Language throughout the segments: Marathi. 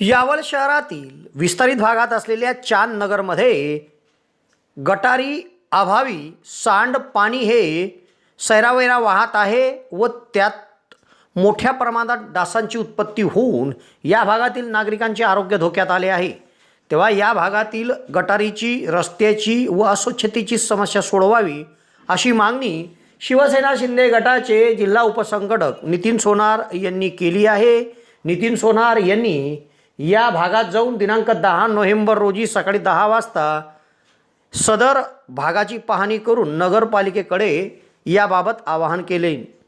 यावल शहरातील विस्तारित भागात असलेल्या चांद नगरमध्ये गटारी अभावी सांड पाणी हे सैरावैरा वाहत आहे व त्यात मोठ्या प्रमाणात डासांची उत्पत्ती होऊन या भागातील नागरिकांचे आरोग्य धोक्यात आले आहे. तेव्हा या भागातील गटारीची रस्त्याची व अस्वच्छतेची समस्या सोडवावी अशी मागणी शिवसेना शिंदे गटाचे जिल्हा उपसंघटक नितीन सोनार यांनी केली आहे. नितीन सोनार यांनी या भागात जाऊन दिनांक दहा नोव्हेंबर रोजी सकाळी दहा वाजता सदर भागाची पाहणी करून नगरपालिकेकडे याबाबत आवाहन केले.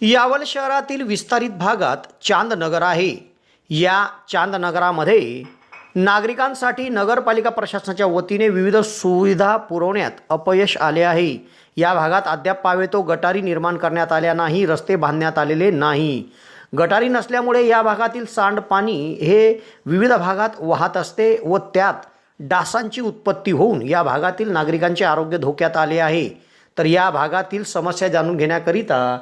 यावल शहरातील विस्तारित भागात चांदनगर आहे. या चांदनगरामध्ये नागरिकांसाठी नगरपालिका प्रशासनाच्या वतीने विविध सुविधा पुरवण्यात अपयश आले आहे. या भागात अद्याप पावे तो गटारी निर्माण करण्यात आल्या नाही रस्ते बांधण्यात आलेले नाही. गटारी नसल्यामुळे या भागातील सांडपाणी हे विविध भागात वाहत असते व त्यात डासांची उत्पत्ती होऊन या भागातील नागरिकांचे आरोग्य धोक्यात आले आहे. तर या भागातील समस्या जाणून घेण्याकरिता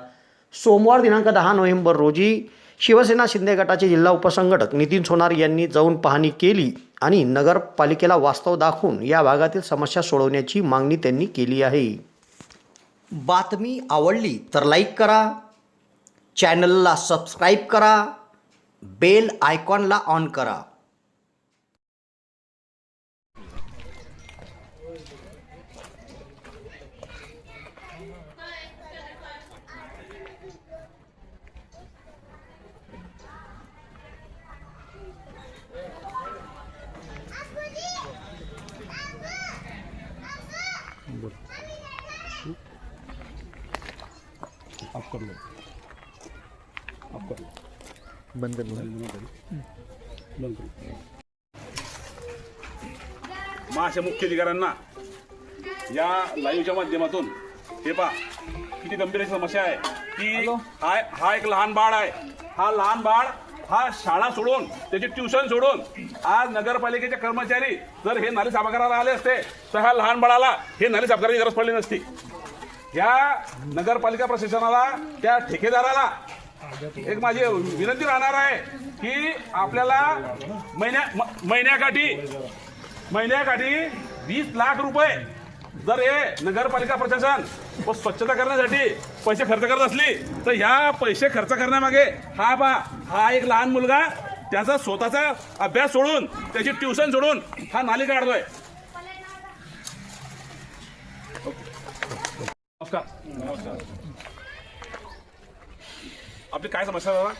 सोमवार दिनांक दहा नोव्हेंबर रोजी शिवसेना शिंदे गटाचे जिल्हा उपसंघटक नितीन सोनार यांनी जाऊन पाहणी केली आणि नगरपालिकेला वास्तव दाखवून या भागातील समस्या सोडवण्याची मागणी त्यांनी केली आहे. बातमी आवडली तर लाईक करा चॅनलला सबस्क्राईब करा बेल आयकॉनला ऑन करा. बंद अशा मुख्य अधिकाऱ्यांना या लाईव्हच्या माध्यमातून हे पा किती गंभीर समस्या आहे की हा हा एक लहान बाळ आहे. हा लहान बाळ हा शाळा सोडून त्याची ट्युशन सोडून आज नगरपालिकेचे कर्मचारी जर हे नाली साफ करायला आले असते तर ह्या लहान बाळाला हे नाली साफ करायची गरज पडली नसती. या नगरपालिका प्रशासनाला त्या ठेकेदाराला एक माझी विनंती राहणार आहे की आपल्याला महिन्या महिन्याकाठी महिन्याकाठी वीस लाख रुपये जर हे नगरपालिका प्रशासन व स्वच्छता करण्यासाठी पैसे खर्च करत असली तर ह्या पैसे खर्च करण्यामागे हा पा हा एक लहान मुलगा त्याचा स्वतःचा अभ्यास सोडून त्याची ट्युशन सोडून हा नाली काढतोय. नमस्कार नमस्कार. आपली काय समस्या दादा?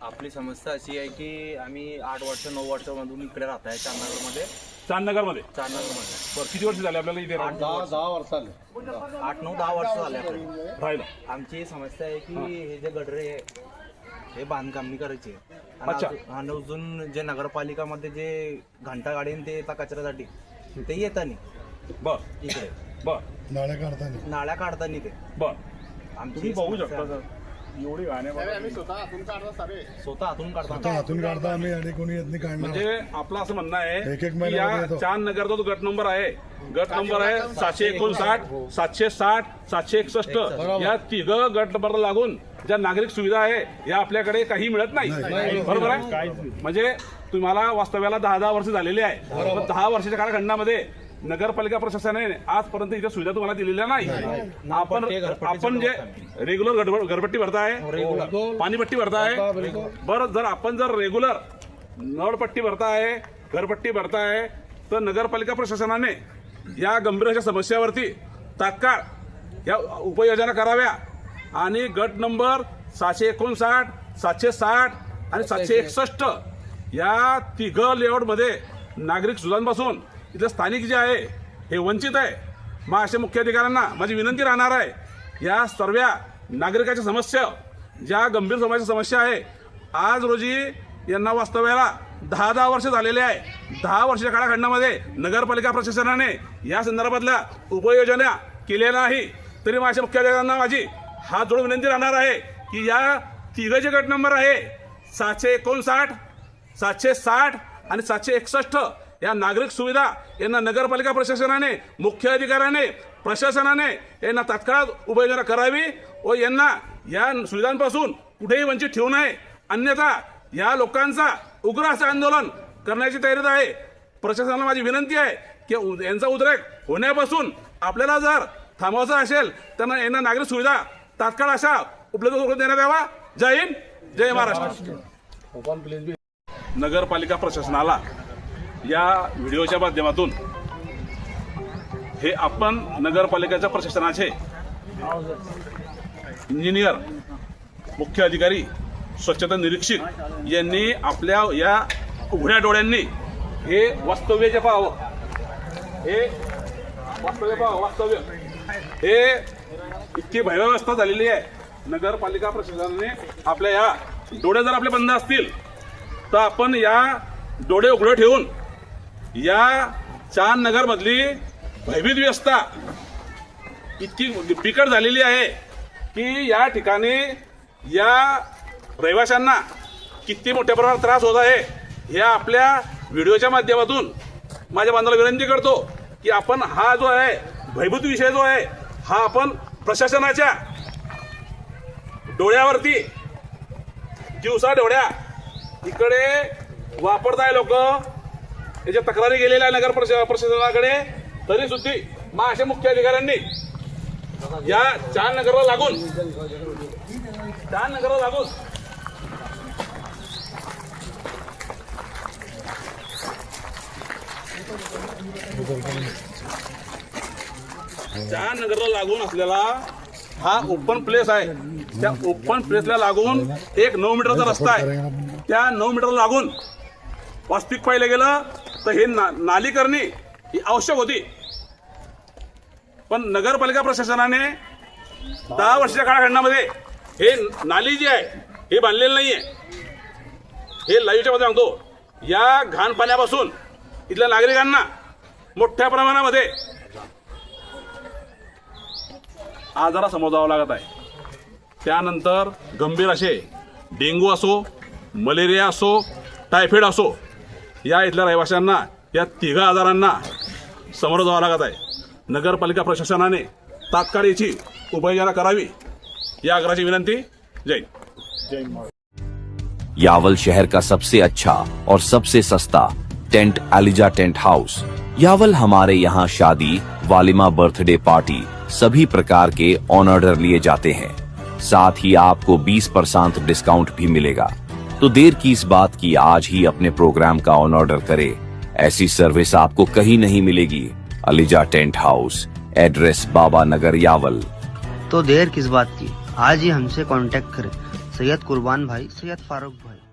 आपली समस्या अशी आहे की आम्ही आठ वर्ष नऊ वर्षामधून इकडे राहत आहे चांदनगरमध्ये चांदनगरमध्ये चांदनगरमध्ये बरं किती वर्ष झाले आपल्याला इथे राहून? दहा दहा वर्ष आले आठ नऊ दहा वर्ष झाले आपल्याला. राहिलं. आमची समस्या आहे की हे. जे गडरे आहे हे बांधकामनी करायचे. आहे. आणि अच्छा. अजून- आणि अजून जे नगरपालिकामध्ये जे घंटा गाडीन ते येतात कचऱ्यासाठी ते येतात नाही बर. इकडे. बर. नाळ्या काढताना. नाळ्या काढतात नाही ते. बर. आमची तुम्ही बघू समस्या शकता सर. एवढी गाण्या स्वतः हातून आता काढतात. हातून काढता आम्ही आणि कोणी येत नाही काढणार म्हणजे आपलं असं म्हणणं आहे एक- एक की या येतो. चांद नगरचा जो गट नंबर आहे गट नंबर आहे सातशे एकोणसाठ सातशे साठ सातशे एकसष्ट. या तिघ गट नंबरला लागून ज्या नागरिक सुविधा आहे या आपल्याकडे काही मिळत नाही. बरोबर आहे? म्हणजे तुम्हाला वास्तव्याला दहा दहा वर्ष झालेली आहे. दहा वर्षाच्या कालखंडामध्ये नगरपालिका प्रशासनाने आजपर्यंत इथे सुविधा तुम्हाला दिलेल्या नाही. आपण आपण जे रेग्युलर घरपट्टी भरताय पाणीपट्टी भरताय बरं जर आपण जर रेग्युलर नळपट्टी भरताय घरपट्टी भरताय तर नगरपालिका प्रशासनाने या गंभीर अशा समस्यावरती तात्काळ या उपाययोजना कराव्या. आणि गट नंबर सातशे एकोणसाठ सातशे साठ आणि सातशे एकसष्ट या तिघ लेआउटमध्ये नागरिक सुधांपासून इथलं स्थानिक जे आहे हे वंचित आहे. मग अशा मुख्य अधिकाऱ्यांना माझी विनंती राहणार आहे या सर्व नागरिकाच्या समस्या ज्या गंभीर समाजाच्या समस्या आहे आज रोजी यांना वास्तव्याला दहा दहा वर्ष झालेले आहे. दहा वर्षाच्या काळाखंडामध्ये नगरपालिका प्रशासनाने या संदर्भातल्या उपाययोजना केल्या नाही. तरी माझ्या मुख्याधिकाऱ्यांना माझी हात जोडून विनंती राहणार आहे की या तिघ जे गट नंबर आहे सातशे एकोणसाठ सातशे साठ आणि सातशे एकसष्ट या नागरिक सुविधा यांना नगरपालिका प्रशासनाने मुख्य अधिकाऱ्याने प्रशासनाने यांना तात्काळ उपाययोजना करावी व यांना या सुविधांपासून कुठेही वंचित ठेवू नये. अन्यथा या लोकांचा उग्र असं आंदोलन करण्याची तयारीत आहे. प्रशासनाला माझी विनंती आहे की यांचा उद्रेक होण्यापासून आपल्याला जर थांबवायचं असेल तर यांना नागरिक सुविधा तात्काळ अशा उपलब्ध करून देण्यात यावा. जय हिंद जय महाराष्ट्र. नगरपालिका प्रशासनाला या व्हिडिओच्या माध्यमातून हे आपण नगरपालिकेच्या प्रशासनाचे इंजिनियर मुख्य अधिकारी स्वच्छता निरीक्षक यांनी आपल्या या उघड्या डोळ्यांनी हे वास्तव्य जे पाहावं हे वास्तव्य पाहावं वास्तव्य. हे इतकी भयव्यवस्था झालेली आहे. नगरपालिका प्रशासनाने आपल्या या डोळे जर आपले बंद असतील तर आपण या डोळे उघडे ठेवून या चांद नगरमधली भयभीत व्यवस्था इतकी बिकट झालेली आहे की या ठिकाणी या रहिवाशांना किती मोठ्या प्रमाणात त्रास होत आहे ह्या आपल्या व्हिडिओच्या माध्यमातून माझ्या बांधवाला विनंती करतो की आपण हा जो आहे भयभूत विषय जो आहे हा आपण प्रशासनाच्या डोळ्यावरती दिवसा डोळ्या इकडे वापरताय लोक याच्या तक्रारी गेलेल्या नगर प्रशासनाकडे तरी सुद्धा मग अशा मुख्य अधिकाऱ्यांनी या चार नगरला लागून चार नगरला लागून चार नगरला लागून असलेला हा ओपन प्लेस आहे. त्या ओपन प्लेसला लागून एक नऊ मीटरचा रस्ता आहे. त्या नऊ मीटरला लागून वास्तविक पाहिलं गेलं तर हे ना नाली करणे ही आवश्यक होती. पण नगरपालिका प्रशासनाने दहा वर्षाच्या काळखंडामध्ये हे नाली जी आहे हे बांधलेलं नाहीये. हे लाईव्हच्या मध्ये सांगतो. या घाण पाण्यापासून इथल्या नागरिकांना मोठ्या प्रमाणामध्ये आजारा समोर जावं लागत आहे. त्यानंतर गंभीर असे डेंग्यू असो मलेरिया असो टायफॉइड असो या इथल्या रहिवाशांना, या तिघा समोर जावं लागत आहे. नगरपालिका प्रशासनाने तात्काळ याची उपाययोजना करावी. या आग्रहाची विनंती. जय हिंद. यावल शहर का सबसे अच्छा और सबसे सस्ता tent Eliza tent house. Yawal हमारे यहाँ शादी, वालिमा बर्थडे पार्टी सभी प्रकार के ऑन ऑर्डर लिए जाते हैं। साथ ही आपको 20 परसेंट डिस्काउंट भी मिलेगा। तो देर की इस बात की आज ही अपने प्रोग्राम का ऑन ऑर्डर करे। ऐसी सर्विस आपको कहीं नहीं मिलेगी। ELISA tent house, address Baba Nagar Yawal. तो देर किस बात की? आज ही हमसे कांटेक्ट करें। सैयद कुर्बान भाई, सैयद फारूक भाई।